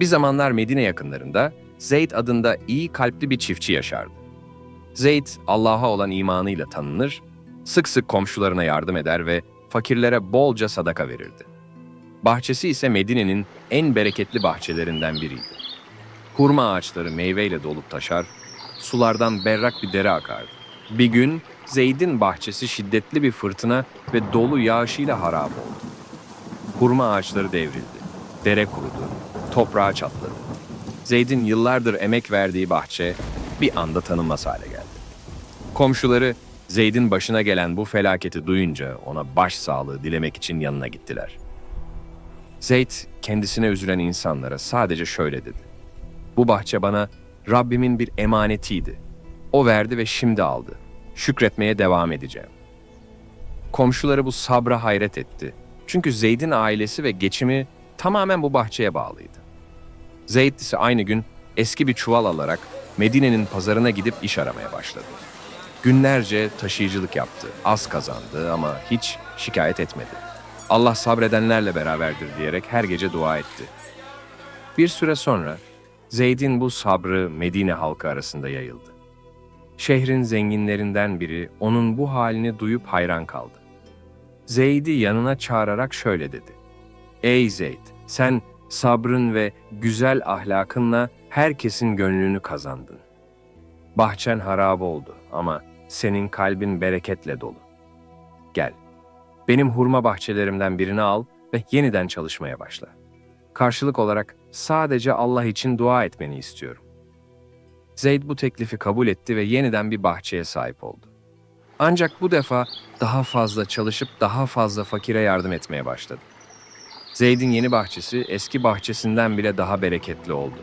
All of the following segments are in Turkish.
Bir zamanlar Medine yakınlarında Zeyd adında iyi kalpli bir çiftçi yaşardı. Zeyd Allah'a olan imanıyla tanınır, sık sık komşularına yardım eder ve fakirlere bolca sadaka verirdi. Bahçesi ise Medine'nin en bereketli bahçelerinden biriydi. Hurma ağaçları meyveyle dolup taşar, sulardan berrak bir dere akardı. Bir gün Zeyd'in bahçesi şiddetli bir fırtına ve dolu yağışıyla harap oldu. Hurma ağaçları devrildi, dere kurudu, toprağa çatladı. Zeyd'in yıllardır emek verdiği bahçe bir anda tanınmaz hale geldi. Komşuları Zeyd'in başına gelen bu felaketi duyunca ona başsağlığı dilemek için yanına gittiler. Zeyd kendisine üzülen insanlara sadece şöyle dedi. Bu bahçe bana Rabbimin bir emanetiydi. O verdi ve şimdi aldı. Şükretmeye devam edeceğim. Komşuları bu sabra hayret etti. Çünkü Zeyd'in ailesi ve geçimi tamamen bu bahçeye bağlıydı. Zeyd ise aynı gün eski bir çuval alarak Medine'nin pazarına gidip iş aramaya başladı. Günlerce taşıyıcılık yaptı, az kazandı ama hiç şikayet etmedi. Allah sabredenlerle beraberdir diyerek her gece dua etti. Bir süre sonra Zeyd'in bu sabrı Medine halkı arasında yayıldı. Şehrin zenginlerinden biri onun bu halini duyup hayran kaldı. Zeyd'i yanına çağırarak şöyle dedi. Ey Zeyd, sen sabrın ve güzel ahlakınla herkesin gönlünü kazandın. Bahçen harap oldu ama senin kalbin bereketle dolu. Gel, benim hurma bahçelerimden birini al ve yeniden çalışmaya başla. Karşılık olarak sadece Allah için dua etmeni istiyorum. Zeyd bu teklifi kabul etti ve yeniden bir bahçeye sahip oldu. Ancak bu defa daha fazla çalışıp daha fazla fakire yardım etmeye başladı. Zeyd'in yeni bahçesi eski bahçesinden bile daha bereketli oldu.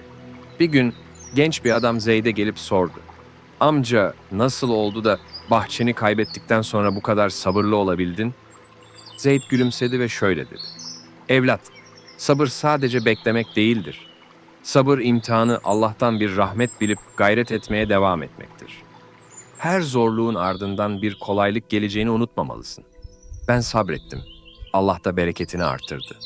Bir gün genç bir adam Zeyd'e gelip sordu. Amca nasıl oldu da bahçeni kaybettikten sonra bu kadar sabırlı olabildin? Zeyd gülümsedi ve şöyle dedi. Evlat, sabır sadece beklemek değildir. Sabır imtihanı Allah'tan bir rahmet bilip gayret etmeye devam etmektir. Her zorluğun ardından bir kolaylık geleceğini unutmamalısın. Ben sabrettim. Allah da bereketini artırdı.